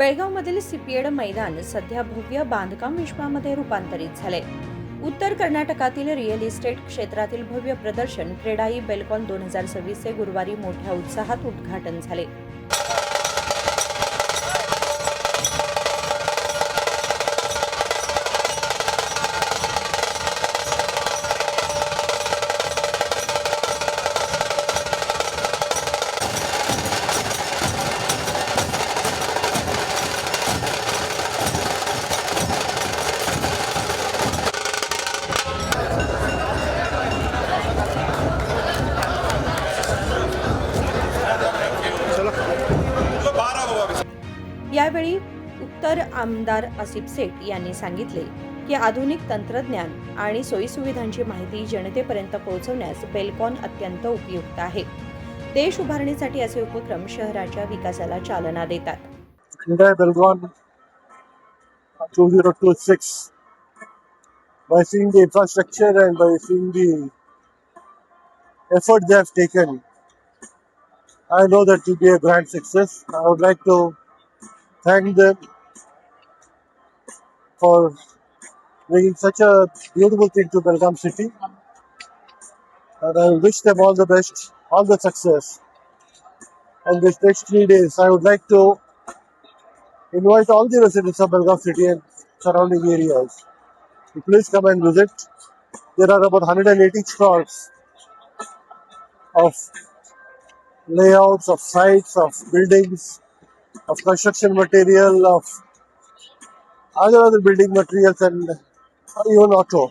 बेळगावमधील सीपीएड मैदान सध्या भव्य बांधकाम विश्वामध्ये रूपांतरित झाले. उत्तर कर्नाटकातील रिअल इस्टेट क्षेत्रातील भव्य प्रदर्शन क्रेडाई बेलकॉन दोन हजार सव्वीसचे गुरुवारी मोठ्या उत्साहात उद्घाटन झाले. यावेळी उत्तर आमदार आसिफ सेठ यांनी सांगितले की आधुनिक तंत्रज्ञान आणि सोयीसुविधांची माहिती जनतेपर्यंत पोहोचवण्यास बेलकॉन अत्यंत उपयुक्त आहे. देश उभारणीसाठी असे उपक्रम शहराच्या विकासाला चालना देतात. By seeing the infrastructure and by seeing the effort they have taken, I know that it will be a grand thank them for bringing such a beautiful thing to Belgaum city. And I wish them all the best, all the success. And this next three days, I would like to invite all the residents of Belgaum city and surrounding areas to please come and visit. There are about 180 stalls of layouts, of sites, of buildings, of construction material, of other other building materials, and even auto.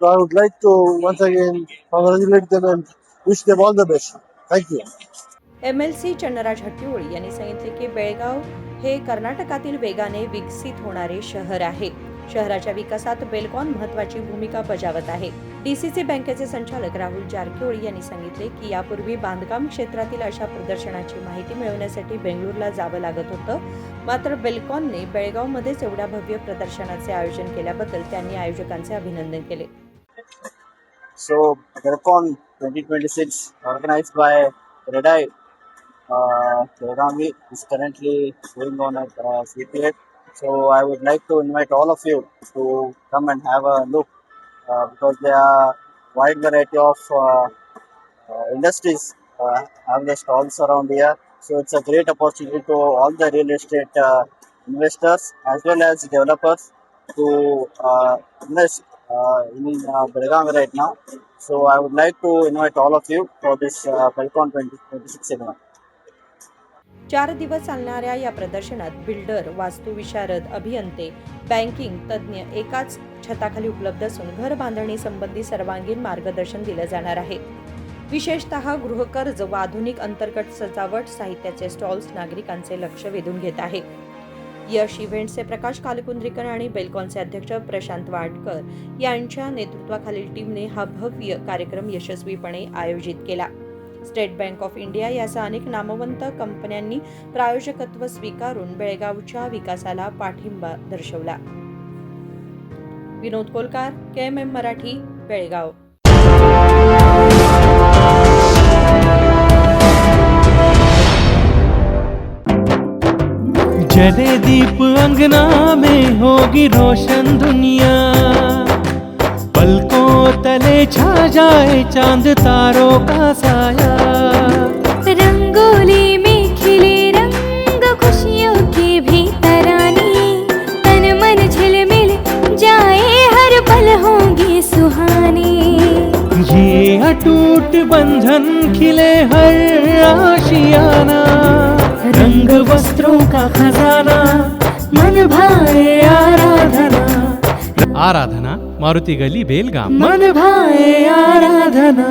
So I would like to once again congratulate them and wish them all the best. Thank you. M L C Chandraraj Hattiwali यांनी सांगितले की बेळगाव हे कर्नाटकातील वेगाने विकसित होणारे शहर आहे शहराच्या विकासात बेलकॉन महत्वाची भूमिका बजावत आहे. डीसीसी बँकेचे संचालक राहुल जारकिहोळी यांनी सांगितले की यापूर्वी बांधकाम क्षेत्रातील अशा प्रदर्शनाची माहिती मिळवण्यासाठी बेंगळूरला जावं लागत होतं. मात्र बेलकॉनने बेळगावमध्येच एवढ्या भव्य प्रदर्शनाचे आयोजन केल्याबद्दल त्यांनी आयोजकांचे अभिनंदन केले. So, Belcon 2026, organized by Redeye, uh, Belgavi, is currently going on at uh, CPF. So, I would like to invite all of you to come and have a look uh, because there are wide variety of uh, uh, industries uh, have the stalls around here. So, it's a great opportunity to all the real estate uh, investors as well as developers to invest uh, in uh, Belgaum right now. So I would like to invite all of you for this uh, Belcon 2026 event. चार दिवस चालणाऱ्या या प्रदर्शनात builder वास्तुविशारद अभियंते banking तज्ज्ञ एकाच छताखाली उपलब्ध असून घर बांधणी संबंधी सर्वांगीण मार्गदर्शन दिलं जाणार आहे. विशेषतः गृहकर्ज व आधुनिक अंतर्गत सजावट साहित्याचे स्टॉल्स नागरिकांचे लक्ष वेधून घेत आहे. यश इव्हेंटचे प्रकाश कालकुंद्रीकर आणि बेलकॉनचे अध्यक्ष प्रशांत वाडकर यांच्या नेतृत्वाखालील टीमने हा भव्य कार्यक्रम यशस्वीपणे आयोजित केला. स्टेट बँक ऑफ इंडिया यासह अनेक नामवंत कंपन्यांनी प्रायोजकत्व स्वीकारून बेळगावच्या विकासाला पाठिंबा दर्शवला. Vinod Kolkar K M M Marathi Belgaum. जले दीप अंगना में होगी रोशन दुनिया। पलकों तले छा जाए चाँद तारों का साया। रंगोली में खिले रंग खुशियों के भी तराने। तन मन झिलमिल जाए हर पल होंगे सुहाने। ये अटूट बंधन खिले हर आशियाना। रंग वस्त्रों का खजाना मन भाए आराधना आराधना मारुती गली बेलगाम मन भाए आराधना